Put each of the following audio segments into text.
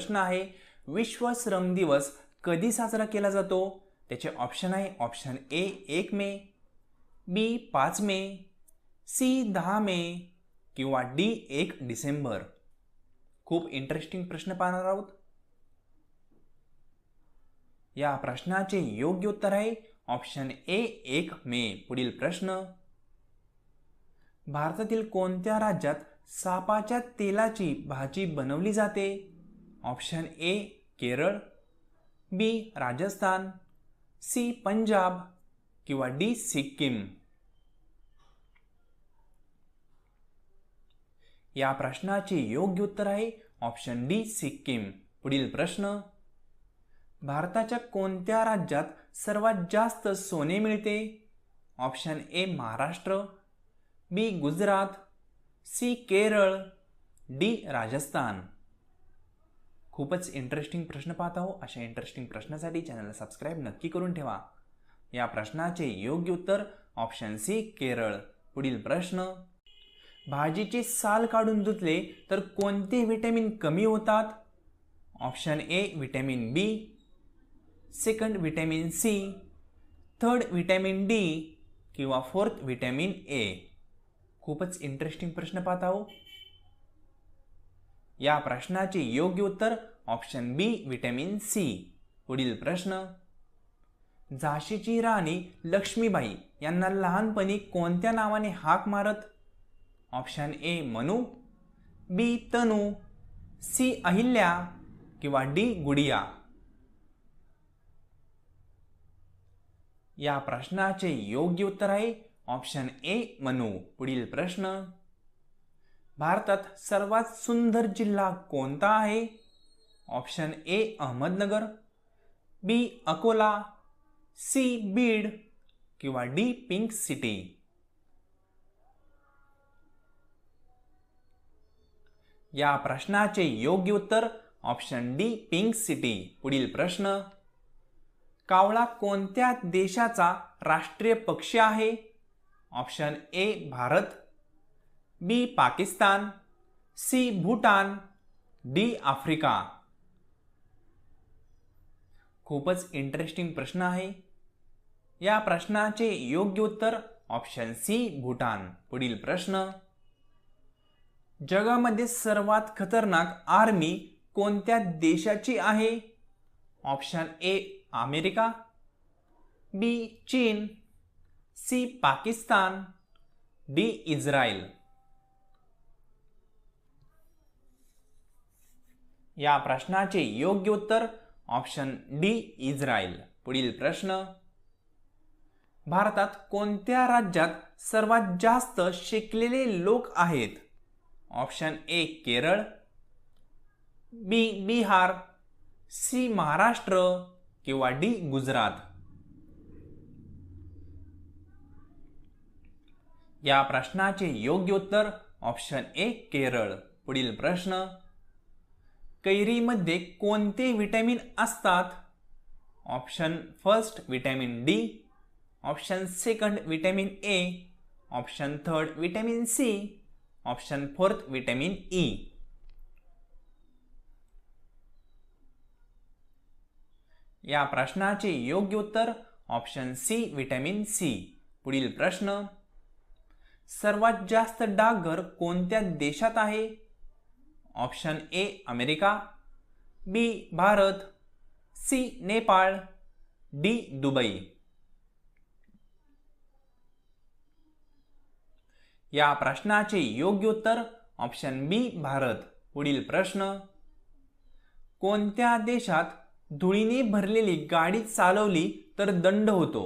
प्रश्न आहे विश्व श्रम दिवस कधी साजरा केला जातो? त्याचे ऑप्शन आहे ऑप्शन ए एक मे बी पाच मे सी दहा मे किंवा डी एक डिसेंबर. खूप इंटरेस्टिंग प्रश्न पाहणार आहोत. या प्रश्नाचे योग्य उत्तर आहे ऑप्शन ए एक मे. पुढील प्रश्न. भारतातील कोणत्या राज्यात सापाच्या तेलाची भाजी बनवली जाते? Option A Kerala B Rajasthan C Punjab किंवा डी सिक्कीम. या प्रश्नाचे योग्य उत्तर आहे ऑप्शन डी सिक्कीम. पुढील प्रश्न भारताच्या कोणत्या राज्यात सर्वात जास्त सोने मिळते? Option A Maharashtra B Gujarat C Kerala D Rajasthan. खूपच इंटरेस्टिंग प्रश्न पाहत आहो अशा इंटरेस्टिंग प्रश्नासाठी चॅनलला सबस्क्राईब नक्की करून ठेवा. या प्रश्नाचे योग्य उत्तर ऑप्शन सी केरळ. पुढील प्रश्न. भाजीची साल काढून धुतले तर कोणते व्हिटॅमिन कमी होतात? Option A vitamin B second vitamin C third vitamin D किंवा फोर्थ व्हिटॅमिन ए खूपच इंटरेस्टिंग प्रश्न पाहत आहो या प्रश्नाचे योग्य उत्तर ऑप्शन बी व्हिटॅमिन सी पुढील प्रश्न. झाशीची राणी लक्ष्मीबाई यांना लहानपणी कोणत्या नावाने हाक मारत? Option A Manu. B Tanu. C Ahilya. किंवा डी गुडिया. या प्रश्नाचे योग्य उत्तर आहे ऑप्शन ए मनू. पुढील प्रश्न. भारतात सर्वात सुंदर जिल्हा कोणता आहे? Option A Ahmednagar B Akola C Beed किंवा डी पिंक सिटी. या प्रश्नाचे योग्य उत्तर ऑप्शन डी पिंक सिटी. पुढील प्रश्न कावळा कोणत्या देशाचा राष्ट्रीय पक्षी आहे? Option A Bharat B Pakistan C Bhutan D Africa. खूपच इंटरेस्टिंग प्रश्न आहे. या प्रश्नाचे योग्य उत्तर ऑप्शन सी भूटान. पुढील प्रश्न. जगामध्ये सर्वात खतरनाक आर्मी कोणत्या देशाची आहे? Option A America. बी चीन. सी पाकिस्तान. D Israel. या प्रश्नाचे योग्य उत्तर ऑप्शन डी इस्रायल. पुढील प्रश्न. भारतात कोणत्या राज्यात सर्वात जास्त शिकलेले लोक आहेत? Option A Kerala. B Bihar. C Maharashtra. किंवा डी गुजरात. या प्रश्नाचे योग्य उत्तर ऑप्शन ए केरळ. पुढील प्रश्न. कैरीमध्ये कोणते विटॅमिन असतात? Option first vitamin D option second vitamin A option third vitamin C option fourth vitamin E. या प्रश्नाचे योग्य उत्तर ऑप्शन सी विटॅमिन सी. पुढील प्रश्न. सर्वात जास्त डाकघर कोणत्या देशात आहे? Option A America B Bharat C Nepal D Dubai. या प्रश्नाचे योग्य उत्तर ऑप्शन बी भारत. पुढील प्रश्न कोणत्या देशात धुळीने भरलेली गाडी चालवली तर दंड होतो?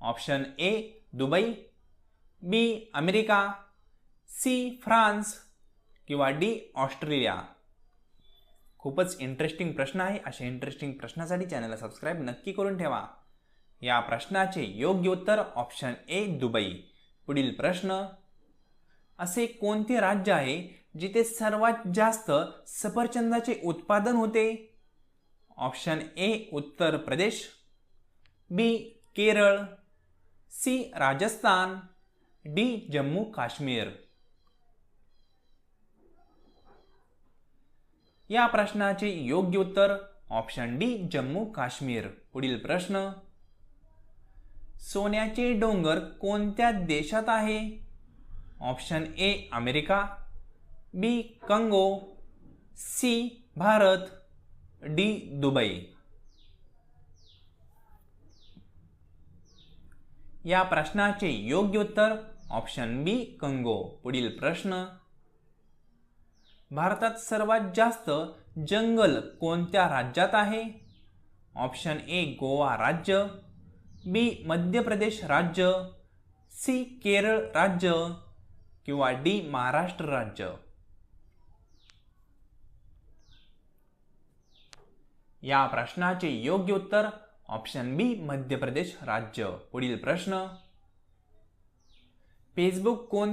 Option A Dubai B America C France किंवा डी ऑस्ट्रेलिया. खूपच इंटरेस्टिंग प्रश्न आहे. अशा इंटरेस्टिंग प्रश्नासाठी चॅनलला सबस्क्राईब नक्की करून ठेवा. या प्रश्नाचे योग्य उत्तर ऑप्शन ए दुबई. पुढील प्रश्न असे कोणते राज्य आहे जिथे सर्वात जास्त सफरचंदाचे उत्पादन होते? Option A Uttar Pradesh. B Kerala. C Rajasthan. D Jammu Kashmir या प्रश्नाचे योग्य उत्तर ऑप्शन डी जम्मू काश्मीर. पुढील प्रश्न सोन्याचे डोंगर कोणत्या देशात आहे? Option A America. B Congo. C Bharat. D Dubai. या प्रश्नाचे योग्य उत्तर ऑप्शन बी कंगो. पुढील प्रश्न भारतात सर्वात जास्त जंगल कोणत्या राज्यात आहे? ऑप्शन ए गोवा राज्य. बी मध्य प्रदेश राज्य. सी केरळ राज्य. किंवा डी महाराष्ट्र राज्य. या प्रश्नाचे योग्य उत्तर ऑप्शन बी मध्य प्रदेश राज्य. पुढील प्रश्न. फेसबुक कोण